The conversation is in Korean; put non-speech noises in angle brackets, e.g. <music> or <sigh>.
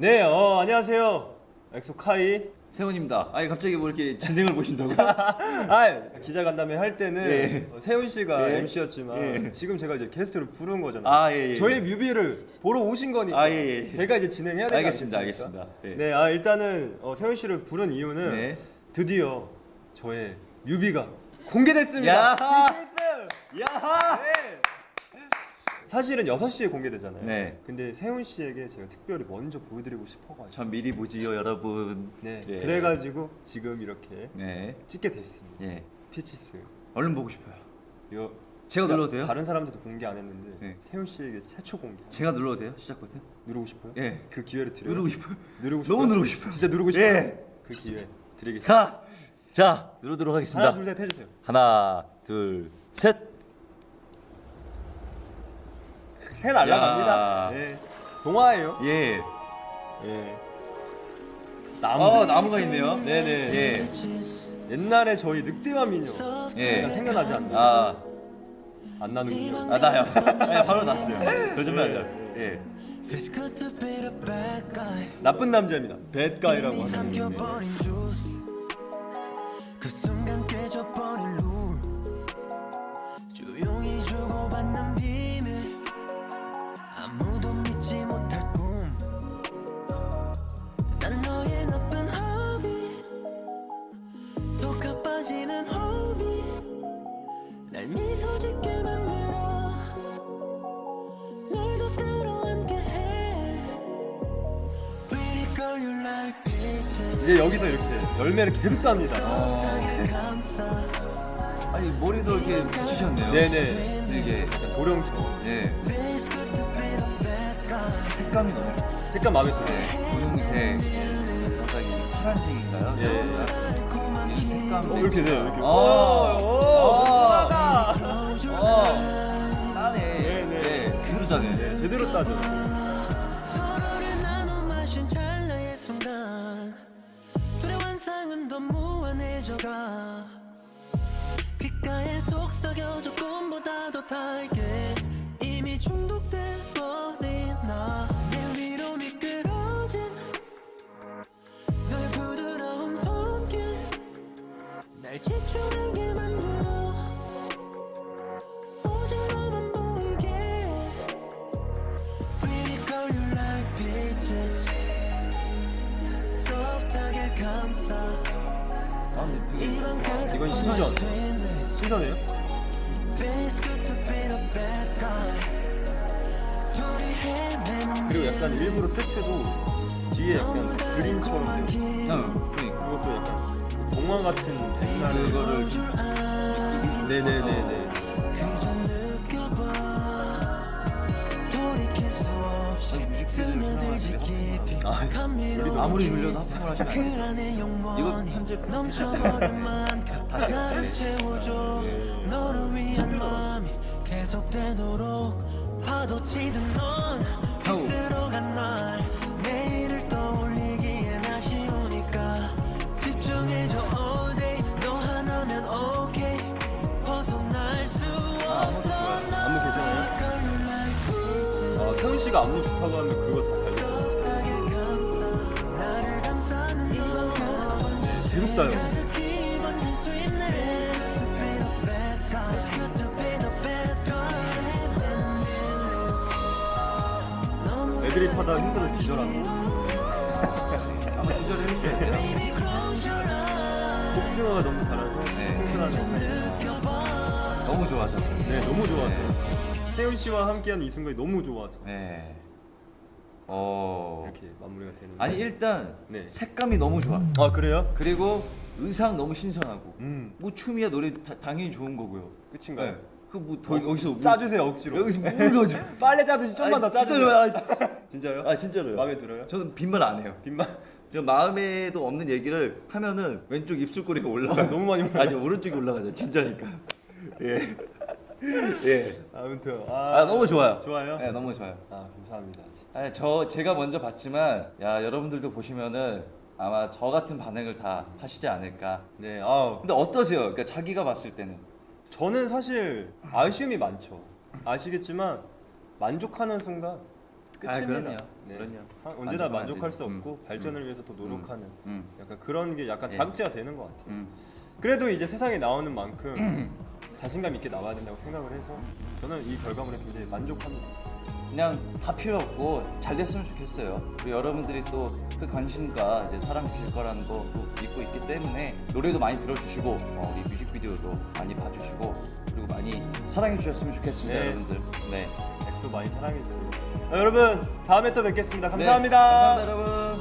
네, 어, 안녕하세요. 엑소 카이. 세훈입니다. 아니 갑자기 뭐 이렇게 진행을 보신다고? <laughs> 아, 기자 간담회 할 때는 예. 어, 세훈 씨가 예. MC였지만 예. 지금 제가 이제 게스트로 부른 거잖아요. 아, 예, 예. 저희 뮤비를 보러 오신 거니까 아, 예, 예. 제가 이제 진행해야 되지 알겠습니다? 알겠습니다. 예. 네, 아 일단은 어, 세훈 씨를 부른 이유는 네. 드디어 저의 뮤비가 공개됐습니다. 야하! 야하! 네. 사실은 6시에 공개되잖아요. 네. 근데 세훈 씨에게 제가 특별히 먼저 보여드리고 싶어가지고 전 미리 보지요, 여러분. 네, 예. 그래가지고 지금 이렇게 네. 찍게 됐습니다. 예. 피치스. 얼른 보고 싶어요. 요 제가 진짜 눌러도 돼요? 다른 사람들도 공개 안 했는데 네. 세훈 씨에게 최초 공개. 제가 눌러도 돼요? 시작 버튼? 누르고 싶어요? 예. 그 기회를 드려요. 누르고 싶어요. 누르고 싶어요. 너무 누르고 싶어요. 진짜 누르고 싶어요. 예. 그 기회 드리겠습니다. 가. 자, 누르도록 하겠습니다. 하나 둘 셋 해주세요. 하나, 둘, 셋. 새 날라갑니다. 야. 네. 동화예요. 예. 예. 나무. 어, 나무가 있네요. 네네. 예. 옛날에 저희 늑대와 미녀. 예. 생각나지 않나? 아, 안 나는군요. 아 나요. 네, 바로 났어요. 거짓말이야. 예. 나쁜 남자입니다. 배드가이라고 이미 하는 닉 날 미소 짓게 만들어. 널더 끌어안게 해. Pretty girl, you like peaches. 이제 여기서 이렇게 열매를 계속 땁니다. 감싸. 아니 머리도 이렇게 붙이셨네요. 네네. 이게 약간 도령처럼. 예. Feels good to be the bad guy. 색감이 너무. 색감 마음에 들어요. 분홍색, 갑자기 파란색인가요? 예. 이 색감. 어, 이렇게 돼요. 이렇게. 어, 오, 어, 오, 네, 그러잖아요. 네, 제대로 따죠. 서로를 나눠 마신 찰나의 순간 두려운 상은 더 무한해져가 Pretty girl, you like peaches. 소프트하게 감싸. 아, 이런 가득 이건 신전. 신선해요? Feels good to be the bad guy. 둘이 헤매는 그리고 약간 일부러 세트도 뒤에 약간 그림처럼 돼요. 응, 그러니까. 그것도 약간 동화 같은 옛날 그거를. 네네네네. 감미로운 아무리 눌려도 합성을 하시면 안그 돼요. 안에 이거 넘쳐버린 만큼 다시 네. 채워줘. 너를 위한 마음이 계속되도록 파도 치듯 넌 휩쓸어 간날 내일을 떠올리기엔 아쉬우니까 집중해줘 all day. 너 하나면 okay. 벗어날 수 없어. 안무 괜찮아요? 아, 세훈 씨가 안무 좋다고 하면 그거 다 guy 너무 애드립 하다 힘들어 기절하는 아마 기절을 해주셔야 돼요. 복숭아가 너무 달아서 네. 너무 좋아서. 네 너무 좋았어요 세훈 씨와 함께하는 이 순간이 너무 좋아서 네. 어. 이렇게 마무리가 되는 아니 일단 네. 색감이 너무 좋아. 아 그래요? 그리고 의상 너무 신선하고. 음 뭐 춤이야 노래 다, 당연히 좋은 거고요. 끝인가요? 그뭐더 어, 여기서 뭐- 짜주세요 억지로 여기서 뭘 가지고? <laughs> 빨래 짜듯이 좀만 더 아니, 짜주세요 <laughs> 진짜요? 진짜요? 아 진짜로요. 마음에 들어요? 저는 빈말 안 해요. 빈말 저 마음에도 없는 얘기를 하면은 왼쪽 입술꼬리가 올라가. 너무 많이 <laughs> 올라가요. 아니 오른쪽이 올라가죠. 진짜니까. 예. 예. 아무튼 아 너무 좋아요. 좋아요? 네 너무 좋아요. 아 감사합니다 진짜 아니 저 제가 먼저 봤지만 야 여러분들도 보시면은 아마 저 같은 반응을 다 하시지 않을까. 네 아우 근데 어떠세요? 그러니까 자기가 봤을 때는 저는 사실 아쉬움이 많죠 아시겠지만 만족하는 순간 끝입니다. 아, 그럼요. 네. 그럼요. 하- 언제나 만족하면 만족할 안 수 되죠. 없고 음. 발전을 위해서 더 노력하는 음. 약간 그런 게 약간 예. 자극제가 되는 것 같아요. 음. 그래도 이제 세상에 나오는 만큼 <clears throat> 자신감 있게 나와야 된다고 생각을 해서 저는 이 결과물에 굉장히 만족합니다. 그냥 다 필요 없고 잘 됐으면 좋겠어요. 그리고 여러분들이 또 그 관심과 이제 사랑 주실 거라는 거또 믿고 있기 때문에 노래도 많이 들어주시고 어, 우리 뮤직비디오도 많이 봐주시고 그리고 많이 사랑해 주셨으면 좋겠습니다, 네. 여러분들. 네. 엑소 많이 사랑해주세요. 여러분 다음에 또 뵙겠습니다. 네, 감사합니다. 감사합니다, 여러분.